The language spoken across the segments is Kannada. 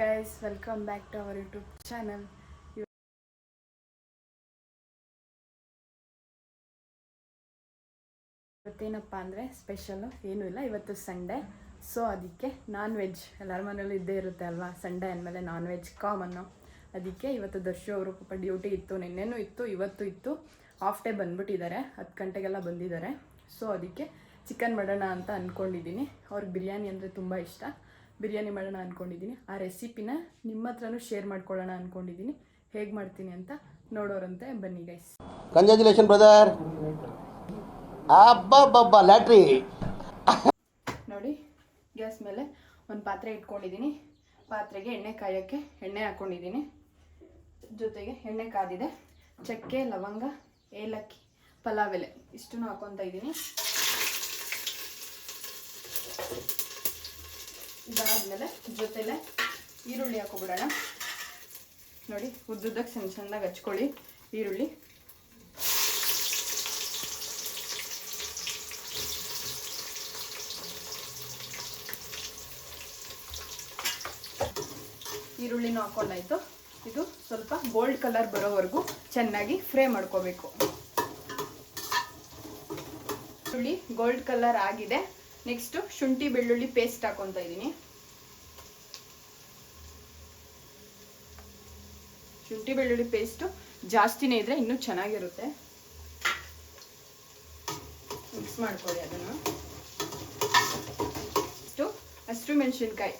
Guys welcome back to our YouTube channel ಇವತ್ತೇನಪ್ಪ ಅಂದರೆ ಸ್ಪೆಷಲ್ಲು ಏನೂ ಇಲ್ಲ, ಇವತ್ತು ಸಂಡೇ ಸೊ ಅದಕ್ಕೆ ನಾನ್ ವೆಜ್ ಎಲ್ಲರ ಮನೇಲೂ ಇದ್ದೇ ಇರುತ್ತೆ ಅಲ್ವಾ? ಸಂಡೇ ಅಂದಮೇಲೆ ನಾನ್ ವೆಜ್ ಕಾಮನ್ನು ಅದಕ್ಕೆ ಇವತ್ತು ದರ್ಶು ಅವರು ಪಾಪ ಡ್ಯೂಟಿ ಇತ್ತು, ನಿನ್ನೆನೂ ಇತ್ತು, ಇವತ್ತು ಇತ್ತು. ಹಾಫ್ ಡೇ ಬಂದ್ಬಿಟ್ಟಿದ್ದಾರೆ, ಹತ್ತು ಗಂಟೆಗೆಲ್ಲ ಬಂದಿದ್ದಾರೆ. ಸೊ ಅದಕ್ಕೆ ಚಿಕನ್ ಮಾಡೋಣ ಅಂತ ಅಂದ್ಕೊಂಡಿದ್ದೀನಿ ಅವ್ರಿಗೆ ಬಿರಿಯಾನಿ ಅಂದರೆ ತುಂಬ ಇಷ್ಟ. ಬಿರಿಯಾನಿ ಮಾಡೋಣ ಅಂದ್ಕೊಂಡಿದ್ದೀನಿ ಆ ರೆಸಿಪಿನ ನಿಮ್ಮ ಹತ್ರನೂ ಶೇರ್ ಮಾಡ್ಕೊಳ್ಳೋಣ ಅಂದ್ಕೊಂಡಿದ್ದೀನಿ ಹೇಗೆ ಮಾಡ್ತೀನಿ ಅಂತ ನೋಡೋರಂತೆ. ಬನ್ನಿ ಗೈಸ್ ಕಂಗ್ರ್ಯಾಚುಲೇಷನ್ ಬ್ರದರ್ ಅಬ್ಬಬ್ಬಬ್ಬ ಲ್ಯಾಟ್ರಿ. ನೋಡಿ ಗ್ಯಾಸ್ ಮೇಲೆ ಒಂದು ಪಾತ್ರೆ ಇಟ್ಕೊಂಡಿದ್ದೀನಿ. ಪಾತ್ರೆಗೆ ಎಣ್ಣೆ ಕಾಯೋಕ್ಕೆ ಎಣ್ಣೆ ಹಾಕ್ಕೊಂಡಿದ್ದೀನಿ ಜೊತೆಗೆ ಎಣ್ಣೆ ಕಾದಿದೆ. ಚಕ್ಕೆ ಲವಂಗ ಏಲಕ್ಕಿ ಪಲಾವ್ ಎಲೆ ಇಷ್ಟನ್ನು ಹಾಕ್ಕೊತಾ ಇದ್ದೀನಿ ಇದಾದಮೇಲೆ ಜೊತೆಲೆ ಈರುಳ್ಳಿ ಹಾಕೊಬಿಡೋಣ ನೋಡಿ, ಉದ್ದುದ್ದಕ್ಕೆ ಸಣ್ಣ ಸಣ್ಣದಾಗಿ ಹಚ್ಕೊಳ್ಳಿ ಈರುಳ್ಳಿ. ಈರುಳ್ಳಿನೂ ಹಾಕೊಂಡಾಯ್ತು ಇದು ಸ್ವಲ್ಪ ಗೋಲ್ಡ್ ಕಲರ್ ಬರೋವರೆಗೂ ಚೆನ್ನಾಗಿ ಫ್ರೈ ಮಾಡ್ಕೋಬೇಕು. ಈರುಳ್ಳಿ ಗೋಲ್ಡ್ ಕಲರ್ ಆಗಿದೆ. ನೆಕ್ಸ್ಟ್ ಶುಂಠಿ ಬೆಳ್ಳುಳ್ಳಿ ಪೇಸ್ಟ್ ಹಾಕೊಂತ ಇದ್ದೀನಿ. ಶುಂಠಿ ಬೆಳ್ಳುಳ್ಳಿ ಪೇಸ್ಟು ಜಾಸ್ತಿನೇ ಇದ್ರೆ ಇನ್ನೂ ಚೆನ್ನಾಗಿರುತ್ತೆ. ಮಿಕ್ಸ್ ಮಾಡ್ಕೊಳ್ಳಿ ಅದನ್ನು. ಎಷ್ಟು ಹಸಿರು ಮೆಣಸಿನ್ಕಾಯಿ.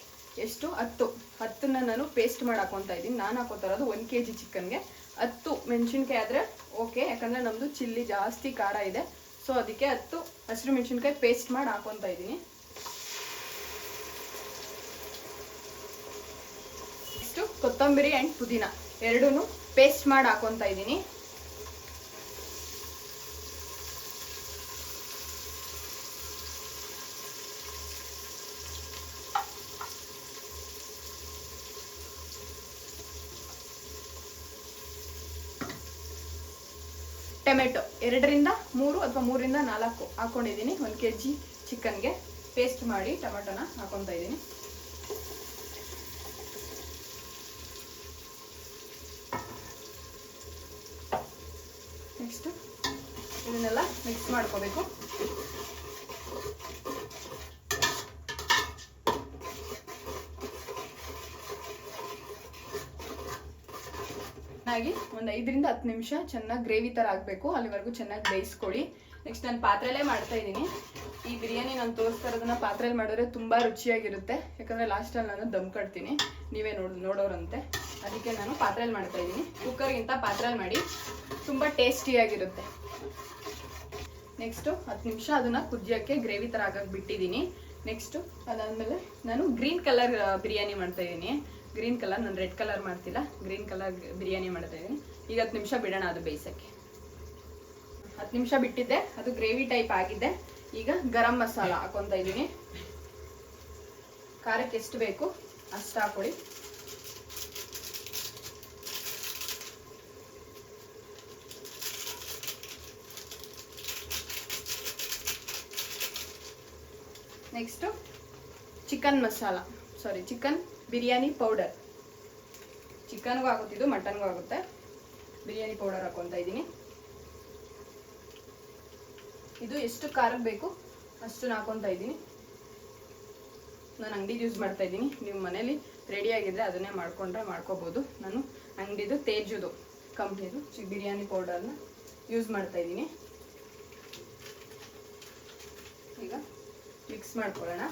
ಎಷ್ಟು ಹತ್ತು. ಹತ್ತನ್ನ ನಾನು ಪೇಸ್ಟ್ ಮಾಡಿ ಹಾಕೊತಾ ಇದ್ದೀನಿ. ನಾನು ಹಾಕೋತಾ ಇರೋದು ಒಂದು ಕೆ ಜಿ ಚಿಕನ್ಗೆ ಹತ್ತು ಮೆಣಸಿನ್ಕಾಯಿ ಆದರೆ ಓಕೆ ಯಾಕಂದರೆ ನಮ್ಮದು ಚಿಲ್ಲಿ ಜಾಸ್ತಿ ಖಾರ ಇದೆ. ಸೊ ಅದಕ್ಕೆ ಹತ್ತು ಹಸಿರು ಮೆಣಸಿನ್ಕಾಯಿ ಪೇಸ್ಟ್ ಮಾಡಿ ಹಾಕೊತಾ ಇದ್ದೀನಿ. ಇಷ್ಟು ಕೊತ್ತಂಬರಿ ಆ್ಯಂಡ್ ಪುದೀನ ಎರಡೂ ಪೇಸ್ಟ್ ಮಾಡಿ ಹಾಕೊತಾ ಇದ್ದೀನಿ. ಟೊಮೆಟೊ ಎರಡರಿಂದ ಮೂರು ಅಥವಾ ಮೂರಿಂದ ನಾಲ್ಕು ಹಾಕೊಂಡಿದ್ದೀನಿ. ಒಂದು ಕೆ ಜಿ ಚಿಕನ್ಗೆ ಪೇಸ್ಟ್ ಮಾಡಿ ಟೊಮೆಟೊನ ಹಾಕೊತಾ ಇದ್ದೀನಿ. ನೆಕ್ಸ್ಟ್ ಇದನ್ನೆಲ್ಲ ಮಿಕ್ಸ್ ಮಾಡ್ಕೋಬೇಕು. ಚೆನ್ನಾಗಿ ಒಂದು ಐದರಿಂದ ಹತ್ತು ನಿಮಿಷ ಚೆನ್ನಾಗಿ ಗ್ರೇವಿ ಥರ ಆಗಬೇಕು. ಅಲ್ಲಿವರೆಗೂ ಚೆನ್ನಾಗಿ ಬೇಯಿಸ್ಕೊಳ್ಳಿ. ನೆಕ್ಸ್ಟ್ ನಾನು ಪಾತ್ರೆಲೇ ಮಾಡ್ತಾ ಇದ್ದೀನಿ. ಈ ಬಿರಿಯಾನಿ ನಾನು ತೋರಿಸ್ತಾ ಇರೋದನ್ನ ಪಾತ್ರೆಯಲ್ಲಿ ಮಾಡಿದ್ರೆ ತುಂಬ ರುಚಿಯಾಗಿರುತ್ತೆ. ಯಾಕಂದರೆ ಲಾಸ್ಟಲ್ಲಿ ನಾನು ದಮ್ ಕಟ್ತೀನಿ. ನೀವೇ ನೋಡ್, ನೋಡೋರಂತೆ. ಅದಕ್ಕೆ ನಾನು ಪಾತ್ರೆಯಲ್ಲಿ ಮಾಡ್ತಾ ಇದ್ದೀನಿ. ಕುಕ್ಕರ್ಗಿಂತ ಪಾತ್ರೆಯಲ್ಲಿ ಮಾಡಿ. ತುಂಬ ಟೇಸ್ಟಿಯಾಗಿರುತ್ತೆ ನೆಕ್ಸ್ಟು ಹತ್ತು ನಿಮಿಷ ಅದನ್ನು ಕುದಿಯೋಕ್ಕೆ ಗ್ರೇವಿ ಥರ ಆಗಕ್ಕೆ ಬಿಟ್ಟಿದ್ದೀನಿ. ನೆಕ್ಸ್ಟು ಅದಾದಮೇಲೆ ನಾನು ಗ್ರೀನ್ ಕಲರ್ ಬಿರಿಯಾನಿ ಮಾಡ್ತಾ ಇದ್ದೀನಿ. ಗ್ರೀನ್ ಕಲರ್ ನಾನು ರೆಡ್ ಕಲರ್ ಮಾಡ್ತಿಲ್ಲ. ಗ್ರೀನ್ ಕಲರ್ ಬಿರಿಯಾನಿ ಮಾಡ್ತಾ ಇದ್ದೀನಿ ಈಗ ಹತ್ತು ನಿಮಿಷ ಬಿಡೋಣ ಅದು ಬೇಯಿಸೋಕ್ಕೆ. ಹತ್ತು ನಿಮಿಷ ಬಿಟ್ಟಿದ್ದೆ. ಅದು ಗ್ರೇವಿ ಟೈಪ್ ಆಗಿದೆ. ಈಗ ಗರಂ ಮಸಾಲ ಹಾಕೊತಾ ಇದ್ದೀನಿ. ಖಾರಕ್ಕೆ ಎಷ್ಟು ಬೇಕು ಅಷ್ಟು ಹಾಕೊಳ್ಳಿ next chicken masala sorry chicken biryani powder. ಚಿಕನ್ಗೂ ಆಗುತ್ತಿದ್ದು ಮಟನ್ಗೂ ಆಗುತ್ತೆ. ಬಿರಿಯಾನಿ ಪೌಡರ್ ಹಾಕೊತಾ ಇದ್ದೀನಿ. ಇದು ಎಷ್ಟು ಖಾರಕ್ಕೆ ಬೇಕು ಅಷ್ಟು ಹಾಕೊತಾ ಇದ್ದೀನಿ. ನಾನು ಅಂಗಡಿದು ಯೂಸ್ ಮಾಡ್ತಾ ಇದ್ದೀನಿ. ನೀವು ಮನೇಲಿ ರೆಡಿ ಆಗಿದ್ರೆ ಅದನ್ನೇ ಮಾಡ್ಕೊಂಡ್ರೆ ಮಾಡ್ಕೋಬೋದು. ನಾನು ಅಂಗಡಿದು ತೇಜುದು ಕಂಪ್ನಿದು ಚಿ ಬಿರಿಯಾನಿ ಪೌಡರ್ನ ಯೂಸ್ ಮಾಡ್ತಾ ಇದ್ದೀನಿ. ಈಗ ಮಿಕ್ಸ್ ಮಾಡ್ಕೊಳ್ಳೋಣ.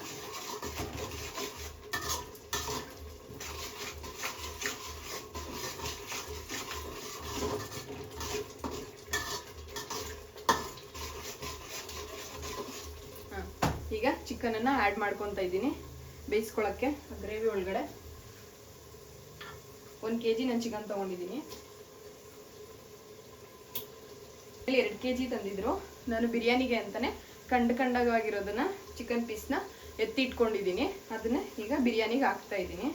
ಈಗ ಚಿಕನನ್ನು ಆ್ಯಡ್ ಮಾಡ್ಕೊತಾ ಇದ್ದೀನಿ ಬೇಯಿಸ್ಕೊಳ್ಳೋಕ್ಕೆ ಗ್ರೇವಿ ಒಳಗಡೆ. ಒಂದು ಕೆ ಜಿ ನಾನು ಚಿಕನ್ ತಗೊಂಡಿದ್ದೀನಿ ಎರಡು ಕೆ ಜಿ ತಂದಿದ್ರು. ನಾನು ಬಿರಿಯಾನಿಗೆ ಅಂತಾನೆ ಕಂಡು ಕಂಡವಾಗಿರೋದನ್ನ ಚಿಕನ್ ಪೀಸ್ನ ಎತ್ತಿ ಇಟ್ಕೊಂಡಿದ್ದೀನಿ. ಅದನ್ನ ಈಗ ಬಿರಿಯಾನಿಗೆ ಹಾಕ್ತಾ ಇದ್ದೀನಿ.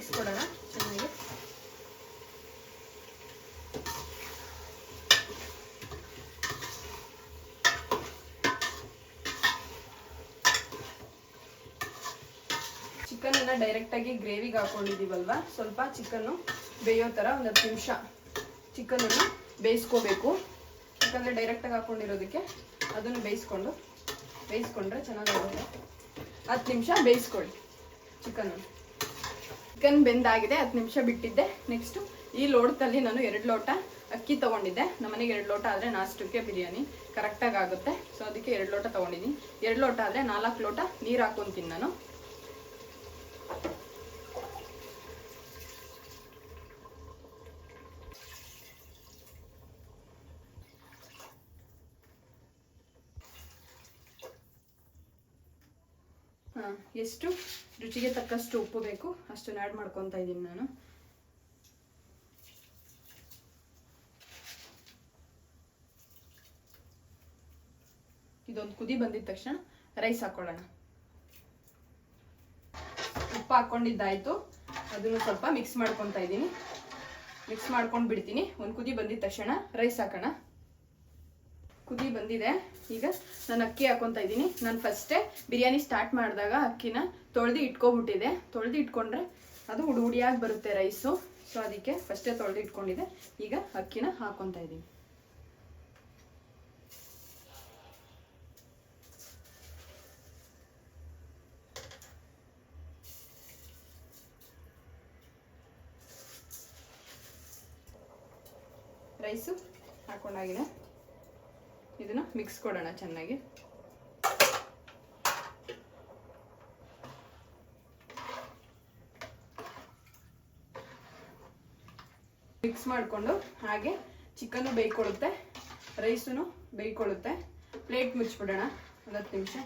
ಮಿಕ್ಸ್ ಕೊಡೋಣ ಚೆನ್ನಾಗಿ. ಚಿಕನನ್ನು ಡೈರೆಕ್ಟಾಗಿ ಗ್ರೇವಿಗೆ ಹಾಕೊಂಡಿದ್ದೀವಲ್ವ? ಸ್ವಲ್ಪ ಚಿಕನ್ನು ಬೇಯೋ ಥರ ಒಂದು ಹತ್ತು ನಿಮಿಷ ಚಿಕನನ್ನು ಬೇಯಿಸ್ಕೋಬೇಕು. ಯಾಕಂದರೆ ಡೈರೆಕ್ಟಾಗಿ ಹಾಕ್ಕೊಂಡಿರೋದಕ್ಕೆ ಅದನ್ನು ಬೇಯಿಸ್ಕೊಂಡು, ಬೇಯಿಸ್ಕೊಂಡ್ರೆ ಚೆನ್ನಾಗಿರುತ್ತೆ ಹತ್ತು ನಿಮಿಷ ಬೇಯಿಸ್ಕೊಳ್ಳಿ ಚಿಕನನ್ನು. ಚಿಕನ್ ಬೆಂದಾಗಿದೆ, ಹತ್ತು ನಿಮಿಷ ಬಿಟ್ಟಿದ್ದೆ. ನೆಕ್ಸ್ಟು ಈ ಲೋಟದಲ್ಲಿ ನಾನು ಎರಡು ಲೋಟ ಅಕ್ಕಿ ತೊಗೊಂಡಿದ್ದೆ. ನಮ್ಮನೆಗೆ ಎರಡು ಲೋಟ ಆದರೆ ನಾಷ್ಟಕ್ಕೆ ಬಿರಿಯಾನಿ ಕರೆಕ್ಟಾಗಿ ಆಗುತ್ತೆ. ಸೊ ಅದಕ್ಕೆ ಎರಡು ಲೋಟ ತೊಗೊಂಡಿದ್ದೀನಿ. ಎರಡು ಲೋಟ ಆದರೆ ನಾಲ್ಕು ಲೋಟ ನೀರು ಹಾಕ್ಕೊಂತೀನಿ ನಾನು ಎಷ್ಟು ರುಚಿಗೆ ತಕ್ಕಷ್ಟು ಉಪ್ಪು ಬೇಕು, ಅಷ್ಟನ್ನು ಆ್ಯಡ್ ಮಾಡ್ಕೊತಾ ಇದ್ದೀನಿ ನಾನು. ಇದೊಂದು ಕುದಿ ಬಂದಿದ ತಕ್ಷಣ ರೈಸ್ ಹಾಕೊಳ್ಳೋಣ. ಉಪ್ಪು ಹಾಕೊಂಡಿದ್ದಾಯ್ತು. ಅದನ್ನು ಸ್ವಲ್ಪ ಮಿಕ್ಸ್ ಮಾಡ್ಕೊತಾ ಇದ್ದೀನಿ. ಮಿಕ್ಸ್ ಮಾಡ್ಕೊಂಡು ಬಿಡ್ತೀನಿ ಒಂದು ಕುದಿ ಬಂದಿದ ತಕ್ಷಣ ರೈಸ್ ಹಾಕೋಣ. ಕುದಿ ಬಂದಿದೆ. ಈಗ ನಾನು ಅಕ್ಕಿ ಹಾಕೊತಾ ಇದ್ದೀನಿ. ನಾನು ಫಸ್ಟೇ ಬಿರಿಯಾನಿ ಸ್ಟಾರ್ಟ್ ಮಾಡಿದಾಗ ಅಕ್ಕಿನ ತೊಳೆದು ಇಟ್ಕೊಬಿಟ್ಟಿದೆ. ತೊಳೆದು ಇಟ್ಕೊಂಡ್ರೆ ಅದು ಹುಡು ಬರುತ್ತೆ ರೈಸು. ಸೊ ಅದಕ್ಕೆ ಫಸ್ಟೇ ತೊಳೆದು ಇಟ್ಕೊಂಡಿದೆ. ಈಗ ಅಕ್ಕಿನ ಹಾಕೊತಾ ಇದ್ದೀನಿ. ರೈಸು ಹಾಕೊಂಡಾಗಿದೆ ಇದನ್ನ ಮಿಕ್ಸ್ ಕೊಡೋಣ ಚೆನ್ನಾಗಿ. ಮಿಕ್ಸ್ ಮಾಡಿಕೊಂಡು ಹಾಗೆ ಚಿಕನ್ನು ಬೇಯ್ಕೊಳ್ಳುತ್ತೆ ರೈಸೂ ಬೇಯ್ಕೊಳ್ಳುತ್ತೆ ಪ್ಲೇಟ್ ಮುಚ್ಚಿಬಿಡೋಣ ಒಂದು ಹತ್ತು ನಿಮಿಷ.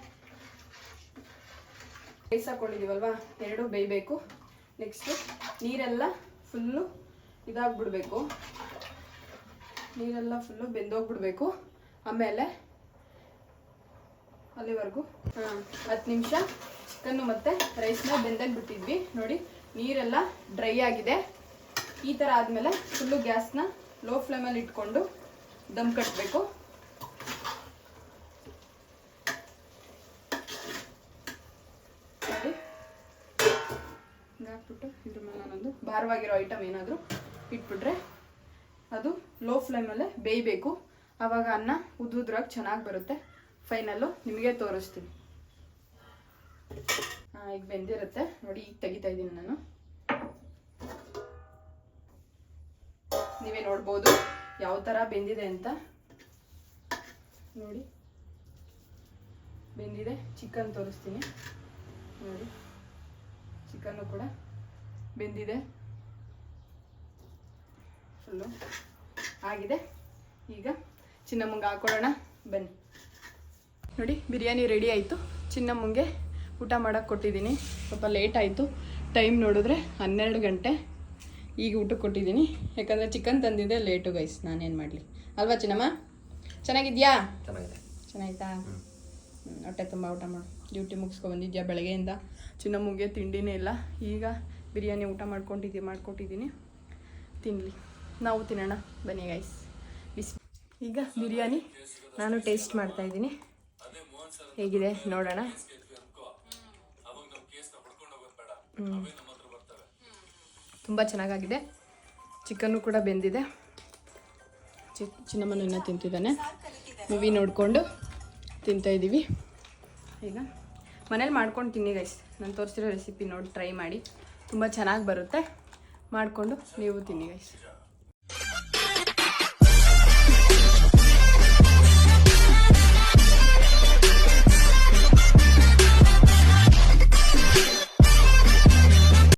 ರೈಸ್ ಹಾಕೊಂಡಿದ್ದೀವಲ್ವಾ ಎರಡು ಬೇಯಬೇಕು. ನೆಕ್ಸ್ಟು ನೀರೆಲ್ಲ ಫುಲ್ಲು ಇದಾಗ್ಬಿಡ್ಬೇಕು. ನೀರೆಲ್ಲ ಫುಲ್ಲು ಬೆಂದೋಗ್ಬಿಡ್ಬೇಕು. ಆಮೇಲೆ ಅಲ್ಲಿವರೆಗೂ ಹತ್ತು ನಿಮಿಷ ಚಿಕನ್ನು ಮತ್ತು ರೈಸ್ನ ಬೆಂದಾಗ ಬಿಟ್ಟಿದ್ವಿ. ನೋಡಿ, ನೀರೆಲ್ಲ ಡ್ರೈ ಆಗಿದೆ. ಈ ಥರ ಆದಮೇಲೆ ಫುಲ್ಲು ಗ್ಯಾಸ್ನ ಲೋ ಫ್ಲೇಮಲ್ಲಿ ಇಟ್ಕೊಂಡು ದಮ್ ಕಟ್ಟಬೇಕು ನೋಡಿ ಹಾಕ್ಬಿಟ್ಟು ಇದ್ರ ಮೇಲೆ ನಾನೊಂದು ಭಾರವಾಗಿರೋ ಐಟಮ್ ಏನಾದರೂ ಇಟ್ಬಿಟ್ರೆ ಅದು ಲೋ ಫ್ಲೇಮಲ್ಲೇ ಬೇಯಬೇಕು. ಆವಾಗ ಅನ್ನ ಉದ್ದುದ್ರಾಗ ಚೆನ್ನಾಗಿ ಬರುತ್ತೆ. ಫೈನಲ್ಲು ನಿಮಗೆ ತೋರಿಸ್ತೀನಿ. ಈಗ ಬೆಂದಿರುತ್ತೆ. ನೋಡಿ, ಈಗ ತೆಗಿತಾ ಇದ್ದೀನಿ ನಾನು. ನೀವೇ ನೋಡ್ಬೋದು ಯಾವ ಥರ ಬೆಂದಿದೆ ಅಂತ. ನೋಡಿ. ಬೆಂದಿದೆ. ಚಿಕನ್ ತೋರಿಸ್ತೀನಿ. ನೋಡಿ. ಚಿಕನ್ನು ಕೂಡ ಬೆಂದಿದೆ. ಫುಲ್ಲು ಆಗಿದೆ. ಈಗ ಚಿನ್ನಮ್ಮಂಗೆ ಹಾಕೊಳ್ಳೋಣ ಬನ್ನಿ. ನೋಡಿ ಬಿರಿಯಾನಿ ರೆಡಿ ಆಯಿತು. ಚಿನ್ನಮ್ಮಂಗೆ ಊಟ ಮಾಡೋಕ್ಕೆ ಕೊಟ್ಟಿದ್ದೀನಿ. ಸ್ವಲ್ಪ ಲೇಟ್ ಆಯಿತು. ಟೈಮ್ ನೋಡಿದ್ರೆ ಹನ್ನೆರಡು ಗಂಟೆ. ಈಗ ಊಟಕ್ಕೆ ಕೊಟ್ಟಿದ್ದೀನಿ. ಯಾಕಂದರೆ ಚಿಕನ್ ತಂದಿದ್ದೆ ಲೇಟು ಗೈಸ್ ನಾನೇನು ಮಾಡಲಿ. ಅಲ್ವಾ ಚಿನ್ನಮ್ಮ? ಚೆನ್ನಾಗಿದ್ಯಾ? ಚೆನ್ನಾಗಿದೆ. ಚೆನ್ನಾಯ್ತಾ ಹೊಟ್ಟೆ ತುಂಬ ಊಟ ಮಾಡು. ಡ್ಯೂಟಿ ಮುಗಿಸ್ಕೊ ಬಂದಿದ್ಯಾ ಬೆಳಗ್ಗೆಯಿಂದ? ಚಿನ್ನಮ್ಮಗೆ ತಿಂಡಿನೇ ಇಲ್ಲ. ಈಗ ಬಿರಿಯಾನಿ ಊಟ ಮಾಡ್ಕೊಂಡಿದ್ದೀನಿ ಮಾಡ್ಕೊಟ್ಟಿದ್ದೀನಿ. ತಿನ್ನಲಿ ನಾವು ತಿನ್ನೋಣ. ಬನ್ನಿ ಗೈಸ್ ಈಗ ಬಿರಿಯಾನಿ ನಾನು ಟೇಸ್ಟ್ ಮಾಡ್ತಾ ಇದ್ದೀನಿ. ಹೇಗಿದೆ ನೋಡೋಣ. ತುಂಬ ಚೆನ್ನಾಗಾಗಿದೆ. ಚಿಕನ್ನು ಕೂಡ ಬೆಂದಿದೆ. ಚಿ ಚಿನ್ನಮ್ಮನನ್ನು ತಿಂತಿದ್ದಾನೆ. ಮೂವಿ ನೋಡಿಕೊಂಡು ತಿಂತಾ ಇದ್ದೀವಿ ಈಗ ಮನೇಲಿ ಮಾಡ್ಕೊಂಡು ತಿನ್ನಿ ಗೈಸ್ ನಾನು ತೋರಿಸಿರೋ ರೆಸಿಪಿ ನೋಡಿ ಟ್ರೈ ಮಾಡಿ. ತುಂಬ ಚೆನ್ನಾಗಿ ಬರುತ್ತೆ. ಮಾಡಿಕೊಂಡು ನೀವು ತಿನ್ನಿ ಗೈಸ್